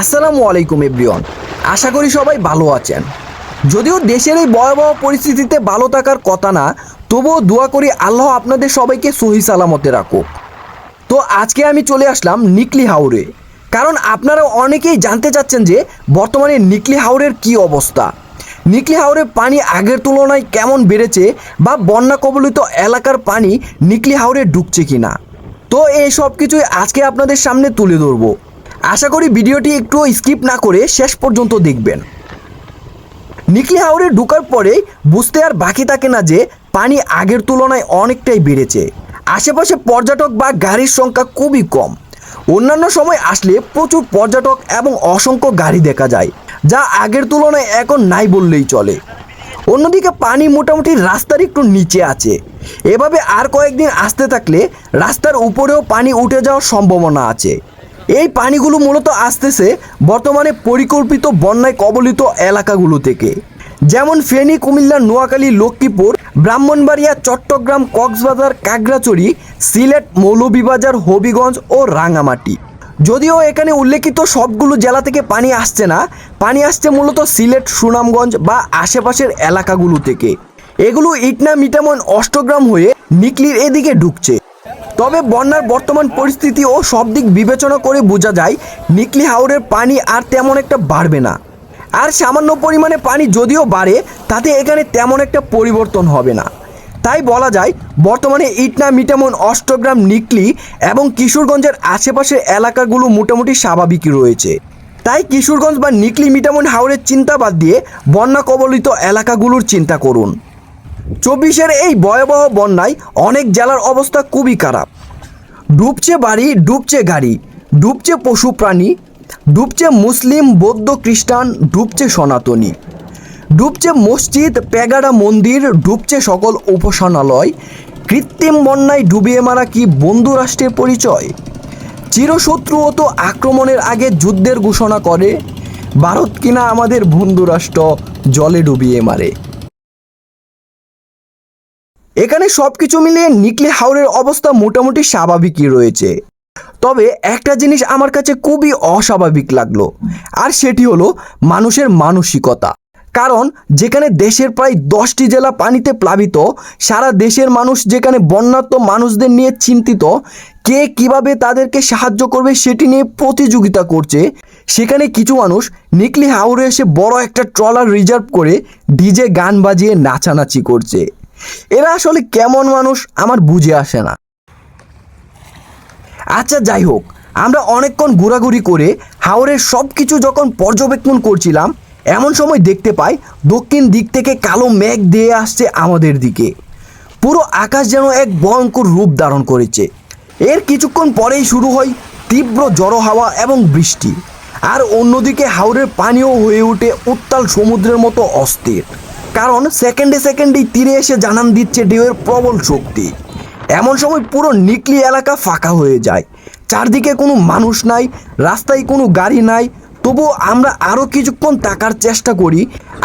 আসসালামু আলাইকুম, এভরিওয়ান। আশা করি সবাই ভালো আছেন। যদিও দেশের এই ভয়াবহ পরিস্থিতিতে ভালো থাকার কথা না, তবুও দোয়া করি আল্লাহ আপনাদের সবাইকে সহি সালামতে রাখুক। তো আজকে আমি চলে আসলাম নিকলি হাওরে। কারণ আপনারা অনেকেই জানতে চাচ্ছেন যে বর্তমানে নিকলি হাওরের কি অবস্থা। নিকলি হাওরের পানি আগের তুলনায় কেমন বেড়েছে বা বন্যা কবলিত এলাকার পানি নিকলি হাওরে ঢুকছে কি না তো এই সব কিছুই আজকে আপনাদের সামনে তুলে ধরবো। আশা করি ভিডিওটি একটু স্কিপ না করে শেষ পর্যন্ত দেখবেন। নিকি হাওরে ঢুকার পরে বুঝতে আর বাকি থাকে না যে পানি আগের তুলনায় অনেকটাই বেড়েছে। আশেপাশে পর্যটক বা গাড়ির সংখ্যা খুবই কম। অন্যান্য সময় আসলে প্রচুর পর্যটক এবং অসংখ্য গাড়ি দেখা যায়, যা আগের তুলনায় এখন নাই বললেই চলে। অন্যদিকে পানি মোটামুটি রাস্তার একটু নিচে আছে। এভাবে আর কয়েকদিন আসতে থাকলে রাস্তার উপরেও পানি উঠে যাওয়ার সম্ভাবনা আছে। এই পানিগুলো মূলত আসতেছে বর্তমানে পরিকল্পিত বন্যায় কবলিত এলাকাগুলো থেকে। যেমন ফেনী, কুমিল্লা, নোয়াখালী, লক্ষ্মীপুর, ব্রাহ্মণবাড়িয়া, চট্টগ্রাম, কক্সবাজার কাগড়াচড়ি সিলেট, মৌলভীবাজার, হবিগঞ্জ ও রাঙামাটি যদিও এখানে উল্লেখিত সবগুলো জেলা থেকে পানি আসছে না, পানি আসছে মূলত সিলেট, সুনামগঞ্জ বা আশেপাশের এলাকাগুলো থেকে। এগুলো ইটনা, মিটামন, অষ্টগ্রাম হয়ে নিকলির এদিকে ঢুকছে। তবে বন্যার বর্তমান পরিস্থিতি ও সব দিক বিবেচনা করে বোঝা যায়, নিকলি হাওরের পানি আর তেমন একটা বাড়বে না। আর সামান্য পরিমাণে পানি যদিও বাড়ে, তাতে এখানে তেমন একটা পরিবর্তন হবে না। তাই বলা যায়, বর্তমানে ইটনা, মিটামন, অষ্টগ্রাম, নিকলি এবং কিশোরগঞ্জের আশেপাশের এলাকাগুলো মোটামুটি স্বাভাবিকই রয়েছে। তাই কিশোরগঞ্জ বা নিকলি, মিটামন, হাওরের চিন্তা বাদ দিয়ে বন্যা কবলিত এলাকাগুলোর চিন্তা করুন। চব্বিশের এই ভয়াবহ বন্যায় অনেক জেলার অবস্থা খুবই খারাপ। ডুবছে বাড়ি, ডুবছে গাড়ি, ডুবছে পশু প্রাণী, ডুবছে মুসলিম, বৌদ্ধ, খ্রিস্টান, ডুবছে সনাতনী। ডুবছে মসজিদ, পেগাড়া মন্দির, ডুবছে সকল উপাসনালয়। কৃত্রিম বন্যায় ডুবিয়ে মারা কি বন্ধু রাষ্ট্রের পরিচয়? তো আক্রমণের আগে যুদ্ধের ঘোষণা করে। ভারত কিনা আমাদের বন্ধু রাষ্ট্র জলে ডুবিয়ে মারে। এখানে সব কিছু মিলিয়ে নিকলি হাওরের অবস্থা মোটামুটি স্বাভাবিকই রয়েছে। তবে একটা জিনিস আমার কাছে খুবই অস্বাভাবিক লাগল, আর সেটি হলো মানুষের মানসিকতা। কারণ যেখানে দেশের প্রায় দশটি জেলা পানিতে প্লাবিত, সারা দেশের মানুষ যেখানে বন্যাত্ম মানুষদের নিয়ে চিন্তিত, কে কীভাবে তাদেরকে সাহায্য করবে সেটি নিয়ে প্রতিযোগিতা করছে, সেখানে কিছু মানুষ নিকলি হাওরে এসে বড় একটা ট্রলার রিজার্ভ করে ডিজে গান বাজিয়ে নাচানাচি করছে। এরা আসলে কেমন মানুষ আমার বুঝে আসে না। আচ্ছা যাই হোক, আমরা অনেকক্ষণ ঘোরাঘুরি করে হাওরের সব কিছু যখন পর্যবেক্ষণ করছিলাম, এমন সময় দেখতে পাই দক্ষিণ দিক থেকে কালো মেঘ দিয়ে আসছে আমাদের দিকে। পুরো আকাশ যেন এক ভয়ঙ্কর রূপ ধারণ করেছে। এর কিছুক্ষণ পরেই শুরু হয় তীব্র জড়ো হাওয়া এবং বৃষ্টি, আর অন্যদিকে হাওরের পানিও হয়ে ওঠে উত্তাল সমুদ্রের মতো অস্থির। কারণ সেকেন্ডে সেকেন্ডেই তীরে এসে জানান দিচ্ছে ঢেউয়ের প্রবল শক্তি। এমন সময় পুরো নিকলি এলাকা ফাঁকা হয়ে যায়। চারদিকে কোনো মানুষ নাই, রাস্তায় কোনো গাড়ি নাই। তবুও আমরা আরও কিছুক্ষণ তাকার চেষ্টা করি।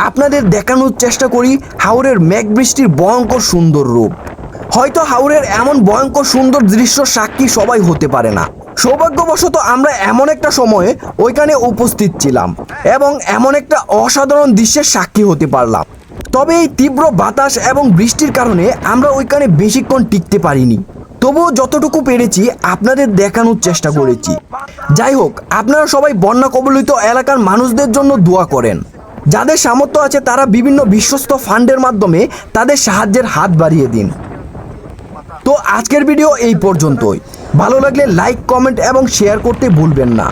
আপনাদের দেখানোর চেষ্টা করি হাওরের মেঘ বৃষ্টির ভয়ঙ্কর সুন্দর রূপ। হয়তো হাওড়ের এমন ভয়ঙ্কর সুন্দর দৃশ্য সাক্ষী সবাই হতে পারে না। সৌভাগ্যবশত আমরা এমন একটা সময়ে ওইখানে উপস্থিত ছিলাম এবং এমন একটা অসাধারণ দৃশ্যের সাক্ষী হতে পারলাম। তবে এই তীব্র বাতাস এবং বৃষ্টির কারণে আমরা ওইখানে বেশিক্ষণ টিকতে পারিনি। তবুও যতটুকু পেরেছি, আপনাদের দেখানোর চেষ্টা করেছি। যাই হোক, আপনারা সবাই বন্যা কবলিত এলাকার মানুষদের জন্য দোয়া করেন। যাদের সামর্থ্য আছে, তারা বিভিন্ন বিশ্বস্ত ফান্ডের মাধ্যমে তাদের সাহায্যের হাত বাড়িয়ে দিন। তো আজকের ভিডিও এই পর্যন্তই। ভালো লাগলে লাইক কমেন্ট এবং শেয়ার করতে ভুলবেন না।